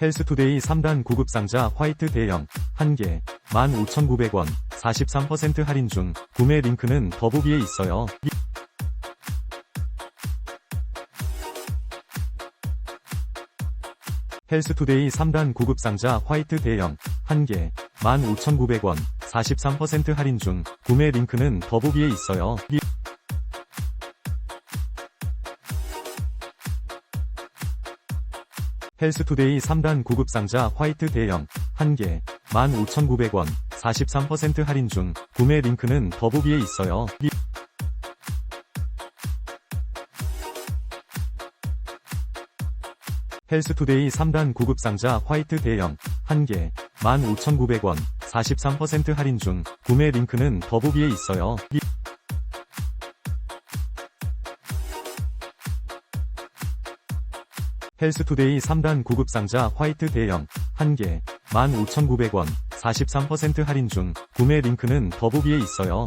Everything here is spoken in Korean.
헬스투데이 3단 구급 상자 화이트 대형 1개 15,900원 43% 할인 중 구매 링크는 더보기에 있어요. 헬스투데이 3단 구급 상자 화이트 대형 1개 15,900원 43% 할인 중 구매 링크는 더보기에 있어요. 헬스투데이 3단 구급 상자 화이트 대형 1개 15,900원 43% 할인 중 구매 링크는 더보기에 있어요. 헬스투데이 3단 구급 상자 화이트 대형 1개 15,900원 43% 할인 중 구매 링크는 더보기에 있어요. 헬스투데이 3단 구급 상자 화이트 대형 1개 15,900원 43% 할인 중 구매 링크는 더보기에 있어요.